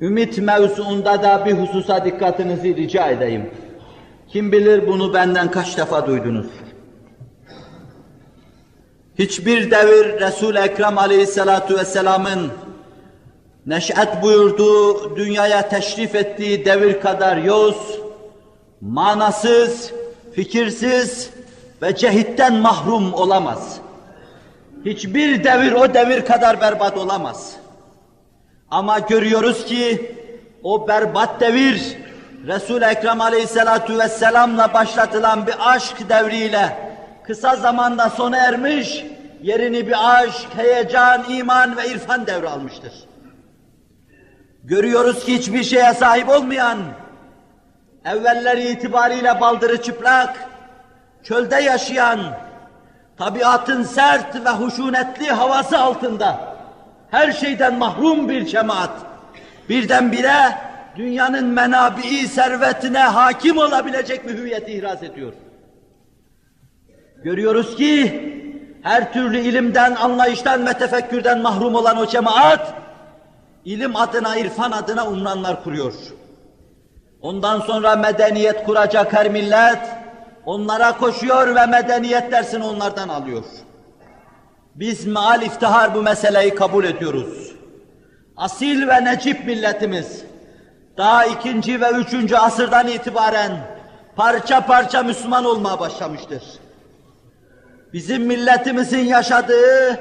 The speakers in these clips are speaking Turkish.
Ümit mevzuunda da bir hususa dikkatinizi rica edeyim. Kim bilir bunu benden kaç defa duydunuz. Hiçbir devir Resul-i Ekrem aleyhissalatu vesselamın neş'et buyurduğu, dünyaya teşrif ettiği devir kadar yoz, manasız, fikirsiz ve cehitten mahrum olamaz. Hiçbir devir o devir kadar berbat olamaz. Ama görüyoruz ki o berbat devir Resul-i Ekrem aleyhissalatu vesselamla başlatılan bir aşk devriyle kısa zamanda sona ermiş, yerini bir aşk, heyecan, iman ve irfan devri almıştır. Görüyoruz ki hiçbir şeye sahip olmayan, evvelleri itibariyle baldırı çıplak, çölde yaşayan, tabiatın sert ve huşunetli havası altında, her şeyden mahrum bir cemaat, birdenbire dünyanın menabii servetine hakim olabilecek bir hüviyeti ihraz ediyor. Görüyoruz ki her türlü ilimden, anlayıştan ve tefekkürden mahrum olan o cemaat, ilim adına, irfan adına umranlar kuruyor. Ondan sonra medeniyet kuracak her millet, onlara koşuyor ve medeniyet dersini onlardan alıyor. Biz meal iftihar bu meseleyi kabul ediyoruz. Asil ve necip milletimiz, daha ikinci ve üçüncü asırdan itibaren parça parça Müslüman olmaya başlamıştır. Bizim milletimizin yaşadığı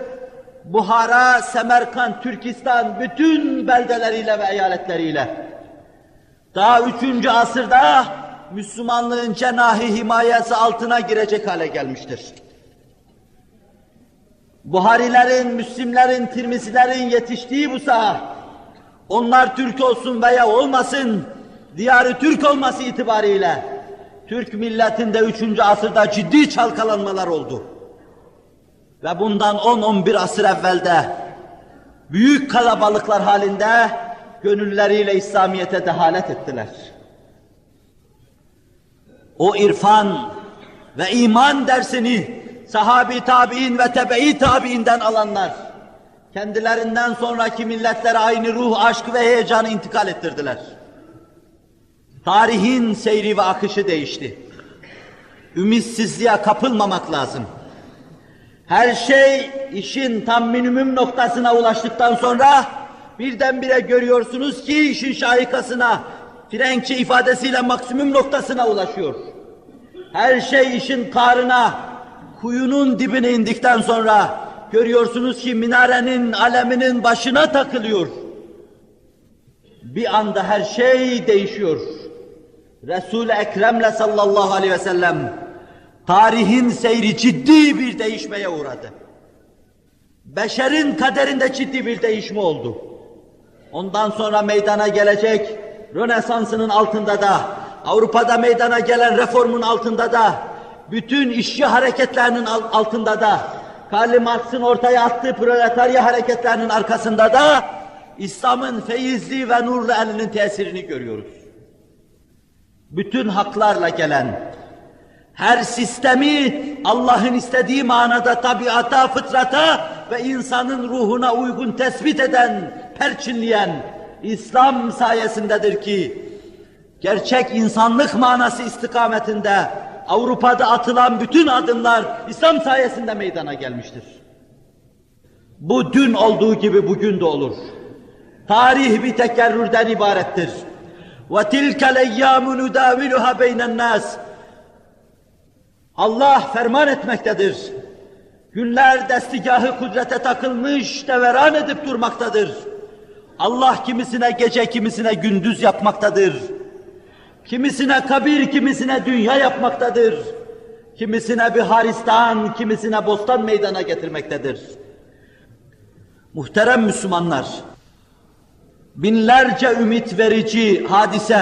Buhara, Semerkant, Türkistan bütün beldeleriyle ve eyaletleriyle daha üçüncü asırda Müslümanlığın cenahi himayesi altına girecek hale gelmiştir. Buharilerin, Müslimlerin, Tirmizilerin yetiştiği bu saha, onlar Türk olsun veya olmasın, diyarı Türk olması itibariyle, Türk milletinde üçüncü asırda ciddi çalkalanmalar oldu. Ve bundan 10-11 asır evvelde, büyük kalabalıklar halinde, gönülleriyle İslamiyet'e dehalet ettiler. O irfan ve iman dersini sahabi tabi'in ve tebe-i tabi'inden alanlar, kendilerinden sonraki milletlere aynı ruh, aşk ve heyecanı intikal ettirdiler. Tarihin seyri ve akışı değişti. Ümitsizliğe kapılmamak lazım. Her şey işin tam minimum noktasına ulaştıktan sonra birdenbire görüyorsunuz ki işin şahikasına, Frenkçe ifadesiyle maksimum noktasına ulaşıyor. Her şey işin karına, kuyunun dibine indikten sonra görüyorsunuz ki minarenin aleminin başına takılıyor. Bir anda her şey değişiyor. Resul-i Ekrem'le sallallahu aleyhi ve sellem tarihin seyri ciddi bir değişmeye uğradı. Beşerin kaderinde ciddi bir değişme oldu. Ondan sonra meydana gelecek Rönesans'ının altında da, Avrupa'da meydana gelen reformun altında da, bütün işçi hareketlerinin altında da, Karl Marx'ın ortaya attığı proletarya hareketlerinin arkasında da, İslam'ın feyizli ve nurlu elinin tesirini görüyoruz. Bütün haklarla gelen, her sistemi Allah'ın istediği manada tabiata, fıtrata ve insanın ruhuna uygun tespit eden, perçinleyen İslam sayesindedir ki gerçek insanlık manası istikametinde Avrupa'da atılan bütün adımlar İslam sayesinde meydana gelmiştir. Bu dün olduğu gibi bugün de olur. Tarih bir tekerrürden ibarettir. وَتِلْكَ الْاَيَّامُ نُدَاوِلُهَا بَيْنَ النَّاسِ Allah ferman etmektedir. Günler destigahı kudrete takılmış, deveran edip durmaktadır. Allah kimisine gece, kimisine gündüz yapmaktadır. Kimisine kabir, kimisine dünya yapmaktadır. Kimisine bir haristan, kimisine bostan meydana getirmektedir. Muhterem Müslümanlar, binlerce ümit verici hadise,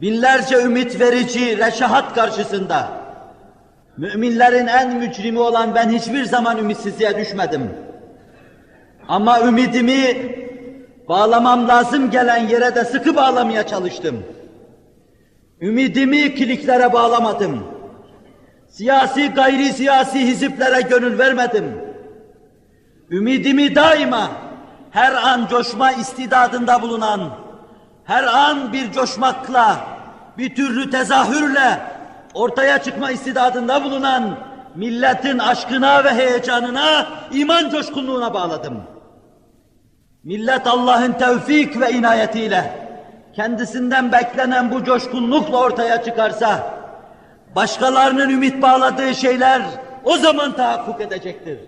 binlerce ümit verici reşahat karşısında, müminlerin en mücrimi olan ben hiçbir zaman ümitsizliğe düşmedim. Ama ümidimi bağlamam lazım gelen yere de sıkı bağlamaya çalıştım. Ümidimi kiliklere bağlamadım. Siyasi gayri siyasi hiziplere gönül vermedim. Ümidimi daima her an coşma istidadında bulunan, her an bir coşmakla, bir türlü tezahürle ortaya çıkma istidadında bulunan milletin aşkına ve heyecanına, iman coşkunluğuna bağladım. Millet Allah'ın tevfik ve inayetiyle kendisinden beklenen bu coşkunlukla ortaya çıkarsa, başkalarının ümit bağladığı şeyler o zaman tahakkuk edecektir.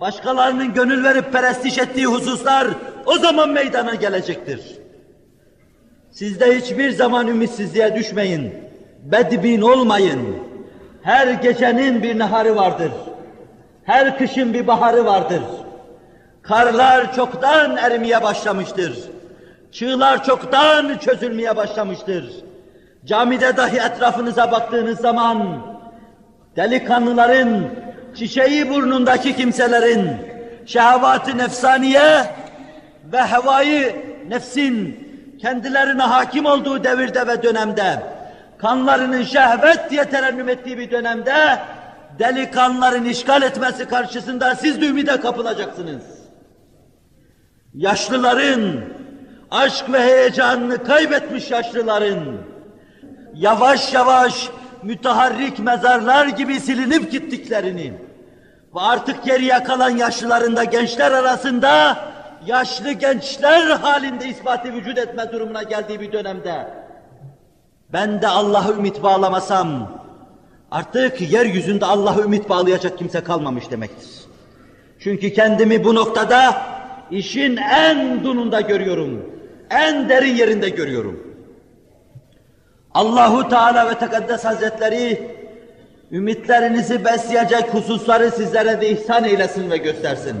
Başkalarının gönül verip perestiş ettiği hususlar o zaman meydana gelecektir. Siz de hiçbir zaman ümitsizliğe düşmeyin. Bedbin olmayın. Her gecenin bir naharı vardır. Her kışın bir baharı vardır. Karlar çoktan erimeye başlamıştır. Çığlar çoktan çözülmeye başlamıştır. Camide dahi etrafınıza baktığınız zaman delikanlıların, çiçeği burnundaki kimselerin, şehvat-ı nefsaniye ve hevayı nefsin kendilerine hakim olduğu devirde ve dönemde, kanlarının şehvet diye terennüm ettiği bir dönemde, delikanlıların işgal etmesi karşısında siz de ümide kapılacaksınız. Yaşlıların, aşk ve heyecanını kaybetmiş yaşlıların, yavaş yavaş müteharrik mezarlar gibi silinip gittiklerini ve artık geriye kalan yaşlıların da gençler arasında yaşlı gençler halinde ispatı vücut etme durumuna geldiği bir dönemde ben de Allah'a ümit bağlamasam artık yeryüzünde Allah'a ümit bağlayacak kimse kalmamış demektir. Çünkü kendimi bu noktada işin en dununda görüyorum. En derin yerinde görüyorum. Allahu Teala ve Tekaddes Hazretleri ümitlerinizi besleyecek hususları sizlere de ihsan eylesin ve göstersin.